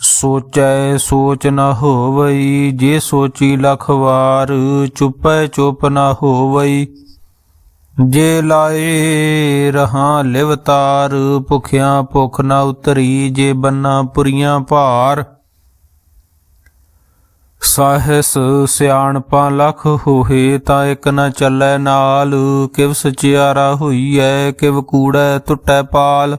ਸੋਚੈ ਸੋਚ ਨ ਹੋਵਈ, ਜੇ ਸੋਚੀ ਲਖ ਵਾਰ ਚੁਪੈ ਚੁਪ ਨ ਹੋਵਈ। ਜੇ ਲਾਏ ਰਹਾ ਲਿਵਤਾਰ ਭੁਖਿਆਂ ਭੁਖ ਨ ਉਤਰੀ, ਜੇ ਬੰਨਾ ਪੁਰੀਆਂ ਭਾਰ। ਸਾਹਿਸ ਸਿਆਣਪਾਂ ਲਖ ਹੋਏ ਤਾਂ ਇੱਕ ਨ ਚੱਲੈ ਨਾਲ ਕਿਵ ਸਚਿਆਰਾ ਹੋਈਐ, ਕਿਵ ਕੂੜੈ ਟੁੱਟੈ ਪਾਲ।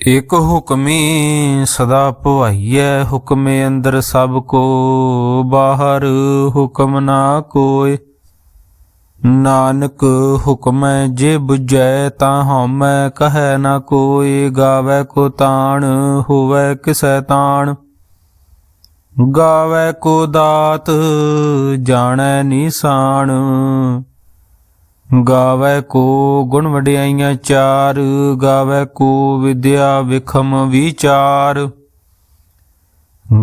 ਇਕ ਹੁਕਮੀ ਸਦਾ ਭਵਾਈਐ, ਹੁਕਮੇ ਅੰਦਰ ਸਭ ਕੋ, ਬਾਹਰ ਹੁਕਮ ਨਾ ਕੋਇ। ਨਾਨਕ ਹੁਕਮੈ ਜੇ 부ਜੈ, ਤਾਂ ਹਉਮੈ ਕਹੈ ਨਾ ਕੋਈ ਗਾਵੇ ਕੋ ਤਾਣ, ਹੋਵੇ ਕਿਸੈ ਤਾਣ। ਗਾਵੇ ਕੋ ਦਾਤ, ਜਾਣੈ ਨਿਸ਼ਾਨ ਗਾਵੇ ਕੋ ਗੁਣ ਵਡਿਆਈਆਂ ਚਾਰ, ਗਾਵੇ ਕੋ ਵਿਦਿਆ ਵਿਖਮ ਵਿਚਾਰ।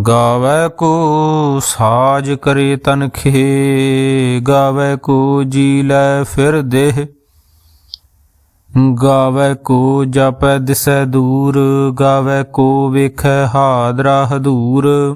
ਗਾਵੇ ਕੋ ਸਾਜ ਕਰੇ ਤਨਖੇ ਗਾਵੇ ਕੋ ਜੀ ਲੈ ਫਿਰ ਦੇਹ। ਗਾਵੇ ਕੋ ਜਪੈ ਦਿਸੈ ਦੂਰ, ਗਾਵੇ ਕੋ ਵੇਖੈ ਹਾਦਰਾ ਹਦੂਰ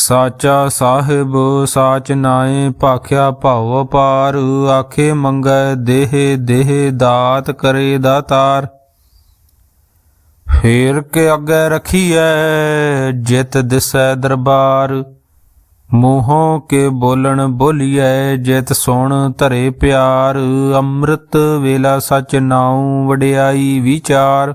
ਸਾਚਾ ਸਾਹਿਬ, ਸਾਚ ਨਾਏ ਭਾਖਿਆ ਭਾਉ ਪਾਰ, ਆਖੇ ਮੰਗੈ ਦੇਹ ਦੇਹ ਦਾਤ ਕਰੇ ਦਾਤਾਰ। ਫੇਰ ਕੇ ਅੱਗੇ ਰਖੀਐ, ਜਿਤ ਦਿਸੈ ਦਰਬਾਰ। ਮੂੰਹੋਂ ਕੇ ਬੋਲਣ ਬੋਲੀਐ, ਜਿਤ ਸੁਣ ਧਰੇ ਪਿਆਰ। ਅੰਮ੍ਰਿਤ ਵੇਲਾ ਸਚ ਨਾਉ ਵਡਿਆਈ ਵਿਚਾਰ।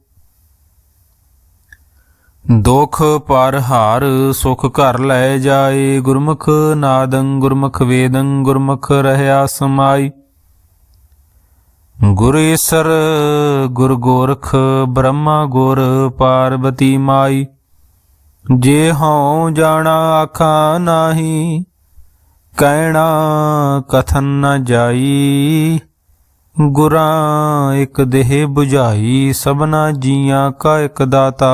ਦੁਖ ਪਰ ਹਾਰ ਸੁਖ ਘਰ ਲੈ ਜਾਏ, ਗੁਰਮੁਖ ਨਾਦੰ ਗੁਰਮੁਖ ਵੇਦੰ ਗੁਰਮੁਖ ਰਹਿਆ ਸਮਾਈ। ਗੁਰੇਸਰ ਗੁਰ ਗੋਰਖ, ਬ੍ਰਹਮਾ ਗੁਰ ਪਾਰਵਤੀ ਮਾਈ। ਜੇ ਹਉ ਜਾਣਾ ਆਖਾਂ ਨਾਹੀ, ਕਹਿਣਾ ਕਥਨ ਨ ਜਾਈ। ਗੁਰਾਂ ਇਕ ਦੇਹ 부ਝਾਈ ਸਭਨਾ ਜੀਆਂ ਕਾ ਇਕ ਦਾਤਾ।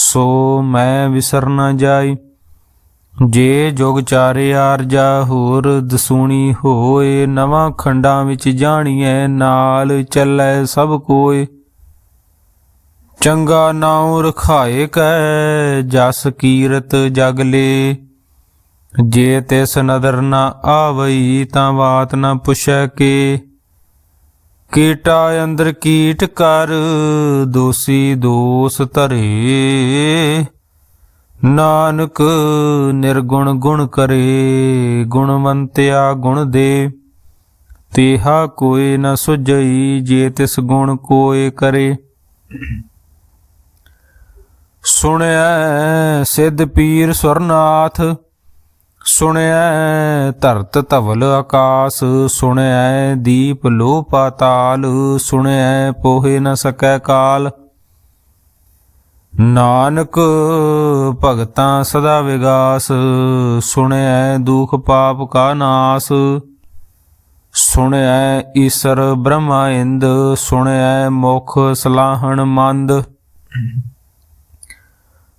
ਸੋ ਮੈਂ ਵਿਸਰ ਨ ਜਾਈ। ਜੇ ਜੋਗ ਚਾਰੇ ਆਰਜਾ ਹੋਰ ਦਸੂਣੀ ਹੋਏ, ਨਵਾਂ ਖੰਡਾਂ ਵਿੱਚ ਜਾਣੀਐ, ਨਾਲ ਚੱਲੈ ਸਭ ਕੋਏ। ਚੰਗਾ ਨਾਉ ਰਖਾਏ ਕੈ, ਜਸ ਕੀਰਤ ਜਗ ਲੇ। ਜੇ ਤਿਸ ਨਦਰ ਨ ਆਵਈ, ਤਾਂ ਬਾਤ ਨਾ ਪੁੱਛੈ ਕੇ। ਕੀਟਾ ਅੰਦਰ ਕੀਟ ਕਰ, ਦੋਸੀ ਦੋਸ ਧਰੇ। ਨਾਨਕ ਨਿਰਗੁਣ ਗੁਣ ਕਰੇ, ਗੁਣਵੰਤਿਆ ਗੁਣ ਦੇ। ਤੇਹਾ ਕੋਏ ਨ ਸੁਝਈ, ਜੇ ਤਿਸ ਗੁਣ ਕੋਏ ਕਰੇ। ਸੁਣਿਆ ਸਿੱਧ ਪੀਰ ਸੁਰਨਾਥ ਸੁਣਿਆ ਧਰਤ ਧਵਲ ਆਕਾਸ ਸੁਣਿਆ ਦੀਪ ਲੋ ਪਾਤਾਲ ਸੁਣਿਆ ਪੋਹੇ ਨ ਸਕੈ ਕਾਲ। ਨਾਨਕ ਭਗਤਾਂ ਸਦਾ ਵਿਗਾਸ ਸੁਣਿਆ ਦੁਖ ਪਾਪ ਕਾ ਨਾਸ। ਸੁਣਿਐ ਈਸ਼ਰ ਬ੍ਰਹਮਾ ਇੰਦ ਸੁਣਿਆ ਮੁਖ ਸਲਾਹਣ ਮੰਦ।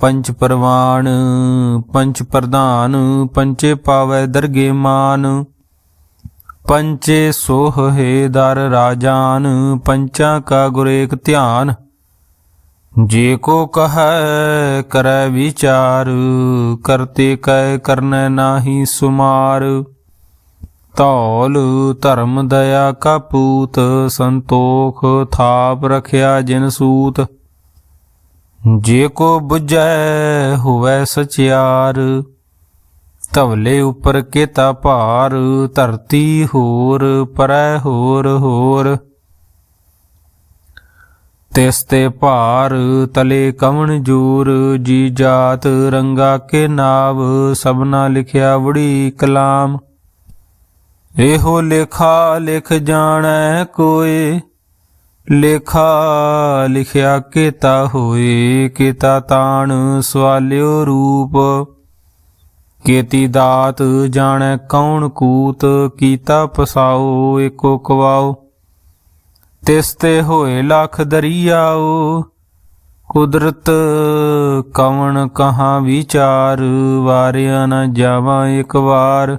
ਪੰਚ ਪਰਵਾਨ ਪੰਚ ਪ੍ਰਧਾਨ ਪੰਚੇ ਪਾਵੈ ਦਰਗੇ ਮਾਨ। ਪੰਚੇ ਸੋਹ ਹੈ ਦਰ ਰਾਜਾਨ, ਪੰਚਾਂ ਕਾ ਗੁਰੇਕ ਧਿਆਨ। ਜੇ ਕੋ ਕਹੈ, ਕਰੈ ਵਿਚਾਰ, ਕਰਤੇ ਕੈ ਕਰਨੈ ਨਾਹੀ ਸੁਮਾਰ। ਧੌਲ ਧਰਮ ਦਇਆ ਕਾ ਪੂਤ, ਸੰਤੋਖ ਥਾਪ ਰਖਿਆ ਜਿਨ ਸੂਤ। ਜੇ ਕੋ 부ਜੈ ਹੋਵੈ ਸਚਿਆਰ, ਧਵਲੇ ਉਪਰ ਕੇਤਾ ਭਾਰ, ਧਰਤੀ ਹੋਰ, ਪਰੈ ਹੋਰ ਹੋਰ। ਤਿਸ ਤੇ ਭਾਰ, ਤਲੇ ਕਵਣ ਜੂਰ, ਜੀ ਜਾਤ ਰੰਗਾ ਕੇ ਨਾਵ, ਸਭਨਾ ਲਿਖਿਆ ਵੜੀ ਕਲਾਮ। ਇਹੋ ਲੇਖਾ ਲਿਖ ਜਾਣੈ ਕੋਏ ਲੇਖਾ ਲਿਖਿਆ ਕੀਤਾ ਹੋਏ, ਕੀਤਾ ਤਾਣ ਸਵਾਲਿਓ ਰੂਪ। ਕੀਤੀ ਦਾਤ ਜਾਣੈ ਕੌਣ ਕੂਤ, ਕੀਤਾ ਪਸਾਓ ਏਕੋ ਕਵਾਓ। ਤਿਸ ਤੇ ਹੋਏ ਲੱਖ ਦਰਿਆਓ, ਕੁਦਰਤ ਕਵਣ ਕਹਾ ਵਿਚਾਰ, ਵਾਰਿਆ ਨ ਜਾਵਾਂ ਇੱਕ ਵਾਰ।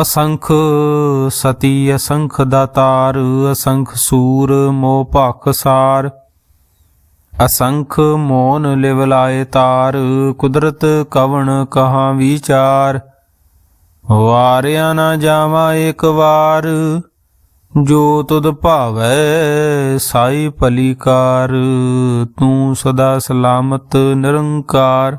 ਅਸੰਖ ਸਤੀ, ਅਸੰਖ ਦਾਤਾਰ, ਅਸੰਖ ਸੂਰ, ਮੋਹ ਭਖ ਸਾਰ। ਅਸੰਖ ਮੋਨ ਲਿਵ ਤਾਰ, ਕੁਦਰਤ ਕਵਣ ਕਹਾ ਵਿਚਾਰ। ਵਾਰਿਆ ਨਾ ਜਾਵਾ ਇੱਕ ਵਾਰ, ਜੋ ਤੁਧ ਭਾਵੈ ਸਾਈ ਭਲੀਕਾਰ। ਤੂੰ ਸਦਾ ਸਲਾਮਤ ਨਿਰੰਕਾਰ।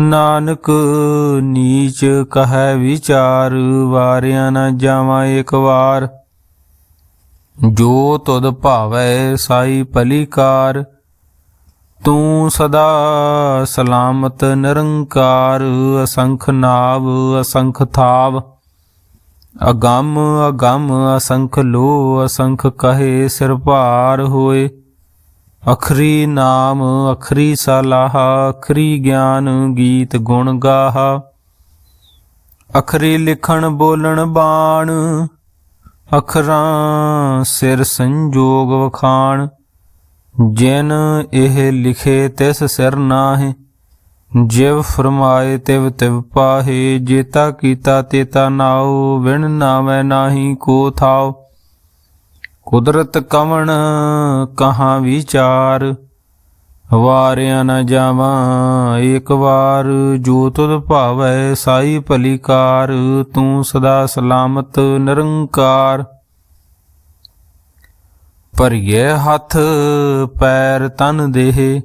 ਨਾਨਕ, ਨੀਚ ਕਹੈ ਵਿਚਾਰ, ਵਾਰਿਆ ਨਾ ਜਾਵਾਂ ਇੱਕ ਵਾਰ। ਜੋ ਤੁਧ ਭਾਵੈ ਸਾਈ ਭਲੀਕਾਰ, ਤੂੰ ਸਦਾ ਸਲਾਮਤ ਨਿਰੰਕਾਰ, ਅਸੰਖ ਨਾਵ, ਅਸੰਖ ਥਾਵ। ਅਗੰਮ ਅਗੰਮ, ਅਸੰਖ ਲੋ ਅਸੰਖ ਕਹੇ ਸਿਰ ਭਾਰ ਹੋਏ। ਅਖਰੀ ਨਾਮ, ਅਖਰੀ ਸਲਾਹ, ਅਖਰੀ ਗਿਆਨ ਗੀਤ ਗੁਣ ਗਾਹ। ਅਖਰੀ ਲਿਖਣ ਬੋਲਣ ਬਾਣ, ਅਖਰਾਂ ਸਿਰ ਸੰਜੋਗ ਵਖਾਣ। ਜਿਨ ਇਹ ਲਿਖੇ ਤਿਸ ਸਿਰ ਨਾਹਿ, ਜਿਵ ਫਰਮਾਏ ਤਿਵ ਤਿਵ ਪਾਹੇ, ਜੇਤਾ ਕੀਤਾ ਤੇਤਾ ਨਾਉ, ਵਿਣ ਨਾਵੇਂ ਨਾਹੀ ਕੋ ਥਾਉ। ਕੁਦਰਤ ਕਵਣ ਕਹਾ ਵਿਚਾਰ? ਵਾਰਿਆ ਨਾ ਜਾਵਾਂ ਏਕ ਵਾਰ, ਜੋ ਤੁਧ ਭਾਵੈ ਸਾਈ ਭਲੀਕਾਰ, ਤੂੰ ਸਦਾ ਸਲਾਮਤ ਨਿਰੰਕਾਰ। ਭਰੀਏ ਹੱਥ, ਪੈਰ ਤਨ ਦੇਹ,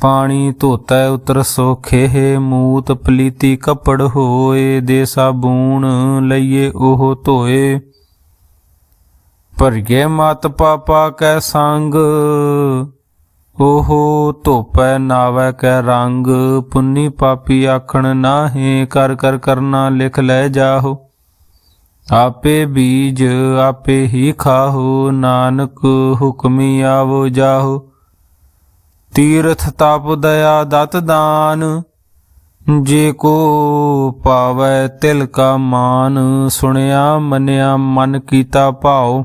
ਪਾਣੀ ਧੋਤੈ ਉਤਰ ਸੋਖੇ ਮੂਤ ਪਲੀਤੀ ਕੱਪੜ ਹੋਏ ਦੇ ਸਾਬੂਣ ਲਈਏ ਉਹ ਧੋਏ। ਭਰਗੇ ਮਤ ਪਾਪਾ ਕੈ ਸੰਗ, ਓਹੋ ਧੋਪੈ ਨਾਵੈ ਕੈ ਰੰਗ, ਪੁੰਨੀ ਪਾਪੀ ਆਖਣ ਨਾਹੀ, ਕਰ ਕਰ ਕਰਨਾ ਲਿਖ ਲੈ ਜਾਹੋ। ਆਪੇ ਬੀਜ ਆਪੇ ਹੀ ਖਾਹੋ, ਨਾਨਕ ਹੁਕਮੀ ਆਵੋ ਜਾਹੋ। ਤੀਰਥ ਤਪ ਦਇਆ ਦਤ ਦਾਨ, ਜੇ ਕੋ ਪਾਵੈ ਤਿਲ ਕਾ ਮਾਨ, ਸੁਣਿਆ ਮੰਨਿਆ ਮਨ ਕੀਤਾ ਭਾਉ।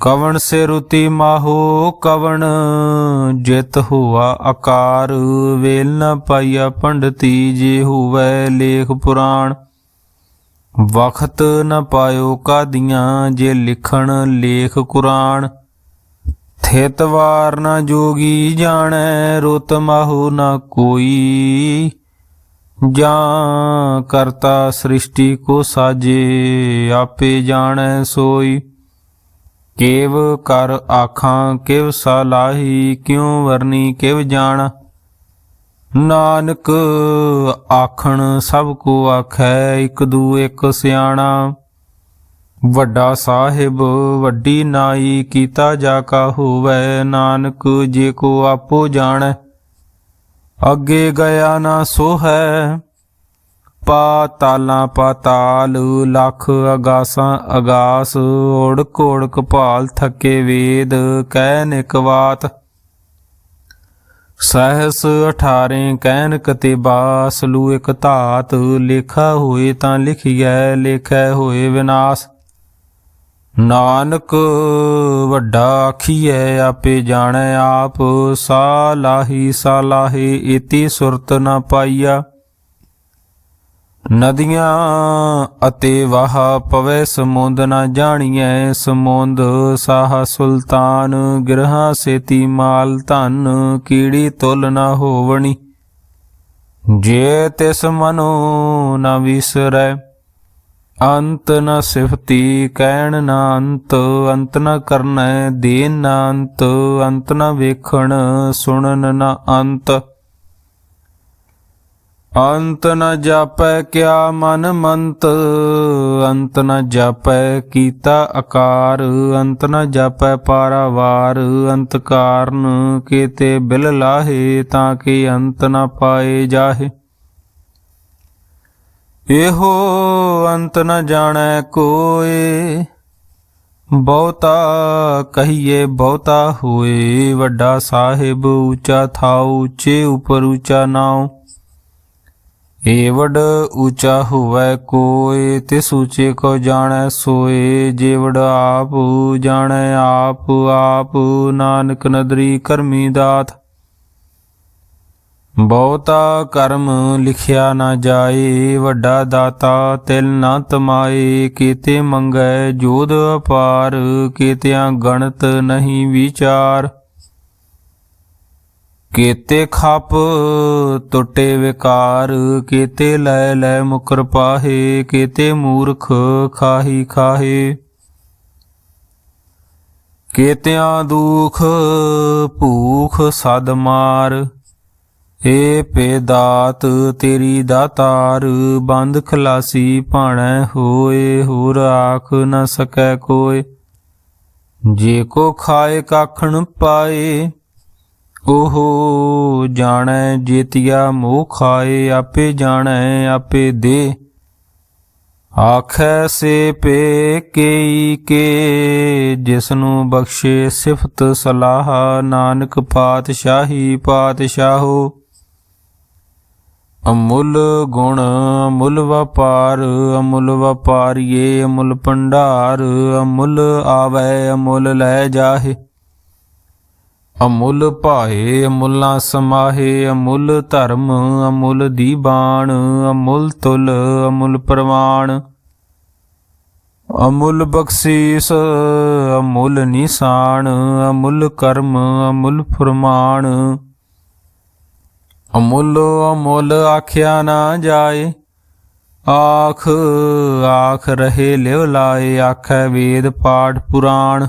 ਕਵਣ ਸੇ ਰੁਤੀ ਮਾਹੋ, ਕਵਣ ਜਿਤ ਹੁਆ ਆਕਾਰ। ਵੇਲ ਨ ਪਾਇਆ ਪੰਡਤੀ, ਜੇ ਹੋਵੇ ਲੇਖ ਪੁਰਾਣ। ਵਖਤ ਨ ਪਾਇਓ ਕਾਦੀਆਂ, ਜੇ ਲਿਖਣ ਲੇਖ ਕੁਰਾਨ ਥਿਤ ਵਾਰ ਨ ਜੋਗੀ ਜਾਣੈ, ਰੁਤ ਮਾਹੋ ਨ ਕੋਈ। ਜਾਂ ਕਰਤਾ ਸ੍ਰਿਸ਼ਟੀ ਕੋ ਸਾਜੇ, ਆਪੇ ਜਾਣੈ ਸੋਈ। ਕੇਵ ਕਰ ਆਖਾਂ, ਕਿਵ ਸਲਾਹੀ ਕਿਉ ਵਰਨੀ, ਕਿਵ ਜਾਣ? ਨਾਨਕ ਆਖਣ, ਸਭ ਕੋ ਆਖੈ, ਇਕ ਦੂ ਇਕ ਸਿਆਣਾ। ਵੱਡਾ ਸਾਹਿਬ, ਵੱਡੀ ਨਾਈ, ਕੀਤਾ ਜਾ ਕਾ ਹੋਵੇ, ਨਾਨਕ ਜੇ ਕੋ ਆਪੋ ਜਾਣੈ। ਅੱਗੇ ਗਿਆ ਨਾ ਸੋ ਹੈ ਪਾਤਾਲਾਂ ਪਾਤਾਲ ਲੱਖ ਅਗਾਸਾਂ ਅਗਾਸ ਓੜਕ ਓੜਕ ਭਾਲ ਥਕੇ ਵੇਦ, ਕਹਿ ਨਿਕਵਾਤ ਸਹਸ 18 ਕਹਿਨ ਕਤਿਬਾ ਸਲੂ ਇਕ ਧਾਤ, ਲੇਖਾ ਹੋਏ ਤਾਂ ਲਿਖੀਐ, ਲੇਖੈ ਹੋਏ ਵਿਨਾਸ਼। ਨਾਨਕ ਵੱਡਾ ਆਖੀਐ, ਆਪੇ ਜਾਣੈ ਆਪ ਸਾਲਾਹੀ ਸਾਲਾਹੀ ਇਤੀ ਸੁਰਤ ਨਾ ਪਾਈਆ। ਨਦੀਆਂ ਅਤੇ ਵਾਹ ਪਵੇ ਸਮੁੰਦ ਨਾ ਜਾਣੀਐ ਸਮੁੰਦ, ਸਾਹ ਸੁਲਤਾਨ ਗਿਰਹਾ ਸੇਤੀ ਮਾਲ ਧਨ, ਕੀੜੀ ਤੁਲ ਨਾ ਹੋਵਣੀ। ਜੇ ਤਿਸ ਮਨੋ ਨਾ ਵਿਸਰੈ, ਅੰਤ ਨ ਸਿਫਤੀ ਕਹਿਣ ਨ ਅੰਤ ਅੰਤ ਨ ਕਰਨੈ ਦੇਨ ਨ ਅੰਤ ਅੰਤ ਨ ਵੇਖਣ ਸੁਣਨ ਨ ਅੰਤ। ਅੰਤ ਨ ਜਾਪੈ ਕਿਆ ਮਨ ਮੰਤ, ਅੰਤ ਨ ਜਾਪੈ ਕੀਤਾ ਆਕਾਰ ਅੰਤ ਨ ਜਾਪੈ ਪਾਰਾਵਾਰ, ਅੰਤ ਕਾਰਨ ਕੀਤੇ ਬਿਲ ਲਾਹੇ ਤਾਂ ਕਿ ਅੰਤ ਨ ਪਾਏ ਜਾਹੇ। ਇਹੋ ਅੰਤ ਨ ਜਾਣੈ ਕੋਏ, ਬਹੁਤਾ ਕਹੀਏ ਬਹੁਤਾ ਹੋਏ, ਵੱਡਾ ਸਾਹਿਬ ਉੱਚਾ ਥਾਉ, ਉੱਚੇ ਉਪਰ ਉੱਚਾ ਨਾਉ। ਏਵੜ ਉੱਚਾ ਹੋਵੇ ਕੋਏ ਤਿਸ ਉੱਚੇ ਕੋ ਜਾਣੈ ਸੋਏ। ਜੇਵੜ ਆਪ ਜਾਣੈ ਆਪ ਆਪ ਨਾਨਕ ਨਦਰੀ ਕਰਮੀ ਦਾਤ। ਬਹੁਤਾ ਕਰਮ ਲਿਖਿਆ ਨਾ ਜਾਏ, ਵੱਡਾ ਦਾਤਾ ਤਿਲ ਨਾ ਤਮਾਏ। ਕੀਤੇ ਮੰਗੈ ਜੋਧ ਅਪਾਰ, ਕੀਤਿਆਂ ਗਣਤ ਨਹੀਂ ਵਿਚਾਰ। ਕੀਤੇ ਖਪ ਟੁੱਟੇ ਵਿਕਾਰ, ਕੀਤੇ ਲੈ ਲੈ ਮੁਕਰ ਪਾਹੇ, ਕੀਤੇ ਮੂਰਖ ਖਾਹੀ ਖਾਹੇ। ਕੀਤਿਆਂ ਦੁਖ, ਭੂਖ ਸਦ ਮਾਰ, ਏ ਪੇ ਦਾਤ ਤੇਰੀ ਦਾਤਾਰ ਬੰਦ ਖਲਾਸੀ ਭਾਣੈ ਹੋਏ, ਹੋਰ ਆਖ ਨ ਸਕੈ ਕੋਏ। ਜੇ ਕੋ ਖਾਏ ਕਾਖਣ ਪਾਏ ਉਹ ਜਾਣੈ ਜੇਤੀਆ ਮੋਹ ਖਾਏ, ਆਪੇ ਜਾਣੈ, ਆਪੇ ਦੇ। ਆਖੈ ਸੇ ਪੇ ਕੇਈ ਕੇ, ਜਿਸਨੂੰ ਬਖਸ਼ੇ ਸਿਫਤ ਸਲਾਹ, ਨਾਨਕ ਪਾਤਸ਼ਾਹੀ ਪਾਤਸ਼ਾਹੋ। ਅਮੁੱਲ ਗੁਣ, ਅਮੁੱਲ ਵਪਾਰ, ਅਮੁੱਲ ਵਪਾਰੀਏ, ਅਮੁੱਲ ਭੰਡਾਰ, ਅਮੁੱਲ ਆਵੈ, ਅਮੁੱਲ ਲੈ ਜਾਹੇ। ਅਮੁੱਲ ਭਾਏ, ਅਮੁੱਲਾ ਸਮਾਹੇ, ਅਮੁੱਲ ਧਰਮ, ਅਮੁੱਲ ਦੀਬਾਨ ਅਮੁੱਲ ਤੁਲ, ਅਮੁੱਲ ਪ੍ਰਵਾਣ। ਅਮੁੱਲ ਬਖਸ਼ੀਸ, ਅਮੁੱਲ ਨਿਸ਼ਾਨ, ਅਮੁੱਲ ਕਰਮ, ਅਮੁੱਲ ਫਰਮਾਨ। ਅਮੁੱਲ ਅਮੁੱਲ ਆਖਿਆ ਨਾ ਜਾਏ, ਆਖ ਆਖ ਰਹੇ ਲਿਵ ਲਾਏ, ਆਖੈ ਵੇਦ ਪਾਠ ਪੁਰਾਣ।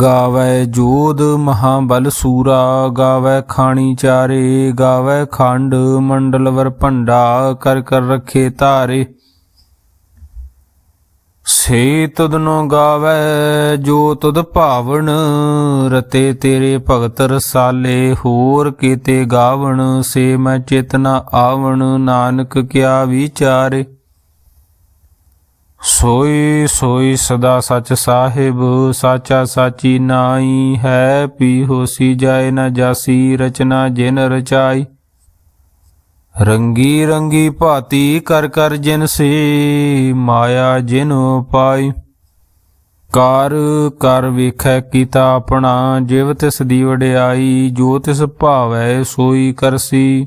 ਗਾਵੇ ਜੋਧ ਮਹਾਬਲ ਸੂਰਾ, ਗਾਵੈ ਖਾਣੀ ਚਾਰੇ, ਗਾਵੈ ਖੰਡ ਮੰਡਲ ਵਰ ਭੰਡਾ, ਕਰ ਕਰ ਰਖੇ ਧਾਰੇ। ਸੇ ਤੁਧਨੋ ਗਾਵੈ, ਜੋ ਤੁਧ ਭਾਵਣ ਰਤੇ ਤੇਰੇ ਭਗਤ ਰਸਾਲੇ, ਹੋਰ ਕੀਤੇ ਗਾਵਣ, ਸੇ ਮੈਂ ਚੇਤਨਾ ਆਵਣ, ਨਾਨਕ ਕਿਆ ਵਿਚਾਰੇ। ਸੋਈ ਸੋਈ ਸਦਾ ਸਚ ਸਾਹਿਬ, ਸਾਚਾ ਸਾਚੀ ਨਾਈ ਹੈ। ਪੀ ਹੋਸੀ ਜਾਏ ਨਾ ਜਾਸੀ, ਰਚਨਾ ਜਿਨ ਰਚਾਈ। ਰੰਗੀ ਰੰਗੀ ਭਾਤੀ ਕਰ ਕਰ ਜਿਨ ਸੇ, ਮਾਇਆ ਜਿਨ ਪਾਈ। ਕਰ ਕਰ ਵੇਖੈ ਕੀਤਾ ਆਪਣਾ, ਜਿਵ ਤਿਸ ਦੀ ਵਡਿਆਈ, ਜੋ ਤਿਸ ਭਾਵੈ ਸੋਈ ਕਰਸੀ।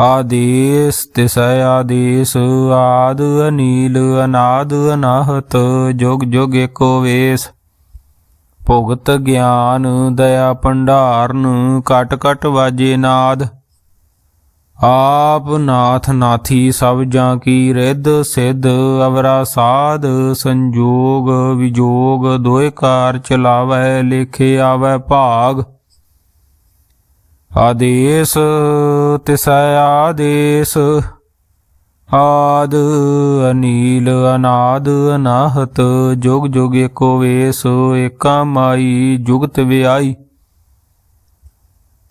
ਆਦੇਸ ਤਿਸੈ ਆਦੇਸ, ਆਦ ਅਨੀਲ ਅਨਾਦ ਅਨਾਹਤ, ਜੁਗ ਜੁਗ ਏਕੋ ਵੇਸ। ਭੁਗਤ ਗਿਆਨ ਦਇਆ ਭੰਡਾਰਨ ਕਟ ਕਟ ਵਾਜੇ ਨਾਦ। ਆਪ ਨਾਥ ਨਾਥੀ ਸਭ ਜਾਂ ਕੀ ਰਿੱਧ ਸਿੱਧ, ਅਵਰਾ ਸਾਧ ਸੰਜੋਗ ਵਿਜੋਗ ਦੋਇ ਕਾਰ ਚਲਾਵੈ ਲੇਖੇ ਆਵੈ ਭਾਗ। ਆਦੇਸ ਤਿਸੈ ਆਦੇਸ, ਆਦ ਅਨੀਲ ਅਨਾਦ ਅਨਾਹਤ, ਜੁਗ ਜੁਗ ਏਕੋ ਵੇਸ, ਏਕਾ ਮਾਈ, ਜੁਗਤ ਵਿਆਈ।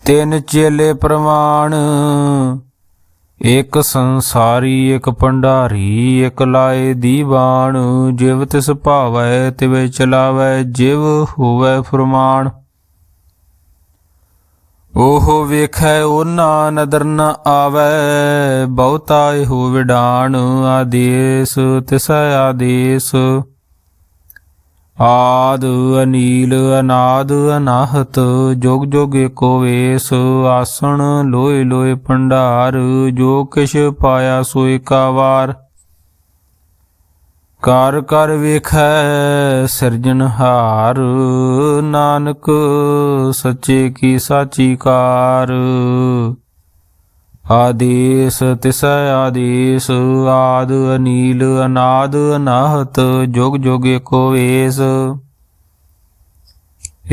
ਤਿੰਨ ਚੇਲੇ ਪ੍ਰਮਾਣ, ਇੱਕ ਸੰਸਾਰੀ, ਇੱਕ ਭੰਡਾਰੀ, ਇਕ ਲਾਏ ਦੀਵਾਨ, ਜਿਵ ਤਿਸ ਭਾਵੈ ਤਿਵੇ ਚਲਾਵੈ, ਜਿਵ ਹੋਵੈ ਫਰਮਾਨ। ਉਹ ਵੇਖੈ ਉਹਨਾਂ ਨਦਰ ਨ ਆਵੈ, ਬਹੁਤਾ ਇਹੋ ਵਿਡਾਣ ਆਦੇਸ, ਤਿਸੈ ਆਦੇਸ। ਆਦ ਅਨੀਲ ਅਨਾਦ ਅਨਾਹਤ, ਜੋਗ ਜੁਗ ਏਕੋ ਵੇਸ, ਆਸਣ ਲੋਏ ਲੋਏ ਭੰਡਾਰ, ਜੋ ਕਿਛ ਪਾਇਆ ਸੋਇ ਕਾ ਵਾਰ। ਕਰ ਕਰ ਵੇਖੈ ਸਿਰਜਣਹਾਰ ਨਾਨਕ ਸੱਚੇ ਕੀ ਸਾਚੀ ਕਾਰ। ਆਦੇਸ ਤਿਸੈ ਆਦੇਸ, ਆਦ ਅਨੀਲ ਅਨਾਦ ਅਨਾਹਤ, ਜੁਗ ਜੁਗ ਏਕੋ ਵੇਸ।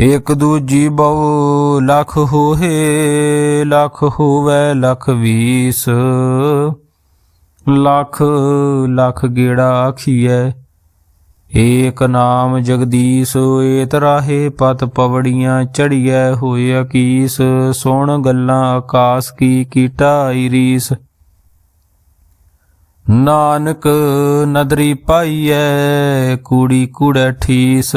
ਇਕ ਦੂਜੀ ਬਹੁ ਲਖ ਹੋਏ ਲਖ ਹੋਵੇ ਲਖ ਵੀਸ। ਲਖ ਲਖ ਗੇੜਾ ਆਖੀਐ। ਏਕ ਨਾਮ ਜਗਦੀਸ਼, ਏਤ ਰਾਹੇ ਪਤ ਪਵੜੀਆਂ ਚੜੀਐ। ਹੋਏ ਅਕੀਸ, ਸੁਣ ਗੱਲਾਂ ਆਕਾਸ ਕੀ ਕੀਟਾਈ ਰੀਸ ਨਾਨਕ ਨਦਰੀ ਪਾਈਐ, ਕੂੜੀ ਕੂੜੈ ਠੀਸ।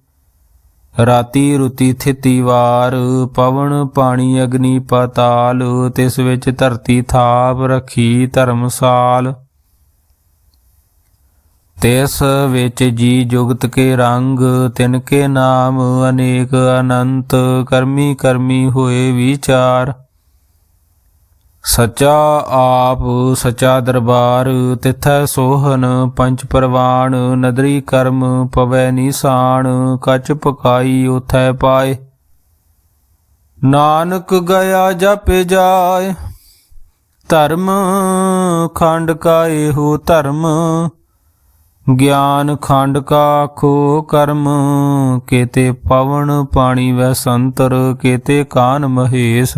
ਰਾਤੀ ਰੁਤੀ ਥਿਤੀ ਵਾਰ, ਪਵਨ ਪਾਣੀ ਅਗਨੀ ਪਤਾਲ, ਤਿਸ ਵਿੱਚ ਧਰਤੀ ਥਾਪ ਰੱਖੀ ਧਰਮਸਾਲ। ਤਿਸ ਵਿੱਚ ਜੀ ਜੁਗਤ ਕੇ ਰੰਗ, ਤਿਨ ਕੇ ਨਾਮ ਅਨੇਕ ਅਨੰਤ, ਕਰਮੀ ਕਰਮੀ ਹੋਏ ਵਿਚਾਰ। ਸਚਾ ਆਪ, ਸਚਾ ਦਰਬਾਰ, ਤਿਥੈ ਸੋਹਨ ਪੰਚ ਪਰਵਾਨ ਨਦਰੀ ਕਰਮ ਪਵੈ ਨਿਸ਼ਾਨ ਕਚ ਪਕਾਈ ਉਥੈ ਪਾਏ। ਨਾਨਕ ਗਿਆ ਜਪੇ ਜਾਏ, ਧਰਮ ਖੰਡ ਕਾ ਇਹੋ ਧਰਮ, ਗਿਆਨ ਖੰਡ ਕਾ ਖੋ ਕਰਮ, ਕੇਤੇ ਪਵਨ ਪਾਣੀ ਵੈ ਸੰਤਰ, ਕੇਤੇ ਕਾਨ ਮਹੇਸ਼।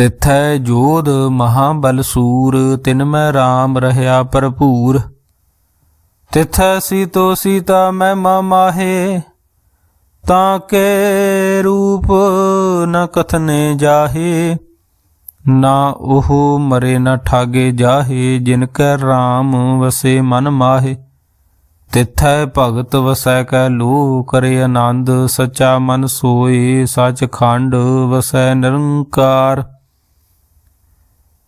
ਤਿਥੈ ਜੋਧ ਮਹਾਬਲ ਸੂਰ, ਤਿਨ ਮੈਂ RAM ਰਹਾ ਭਰਪੂਰ। ਤਿਥੈ ਸੀਤੋ ਸੀਤਾ ਮੈਂ ਮਾਹੇ, ਤਾਂ ਕੇ ਰੂਪ ਨ ਕਥਨੇ ਜਾਹੇ। ਨਾ ਉਹ ਮਰੇ ਨ ਠਾਗੇ ਜਾਹੇ, ਜਿਨ ਕੈ RAM ਵਸੇ ਮਨ ਮਾਹੇ। ਤਿਥੈ ਭਗਤ ਵਸੈ ਕੈ ਲੋ ਕਰੇ ਆਨੰਦ, ਸਚਾ ਮਨ ਸੋਏ ਸਚ ਖੰਡ ਵਸੈ ਨਿਰੰਕਾਰ।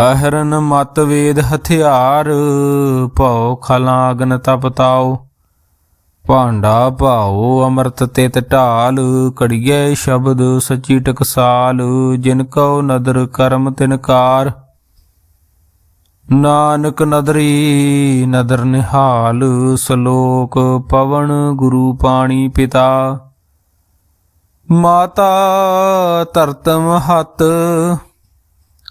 ਅਹਰਨ ਮਤ ਵੇਦ ਹਥਿਆਰ, ਭਉ ਖਲਾ ਅਗਨ ਤਪਤਾਓ ਭਾਂਡਾ ਭਾਉ ਅੰਮ੍ਰਿਤ ਤਿਤ ਢਾਲ ਕੜੀਏ ਸ਼ਬਦ ਸਚੀ ਟਕਸਾਲ, ਜਿਨ ਕਉ ਨਦਰ ਕਰਮ ਤਿਨਕਾਰ ਨਾਨਕ ਨਦਰੀ ਨਦਰ ਨਿਹਾਲ, ਸ਼ਲੋਕ ਪਵਨ ਗੁਰੂ ਪਾਣੀ ਪਿਤਾ। ਮਾਤਾ ਧਰਤਮ ਹੱਤ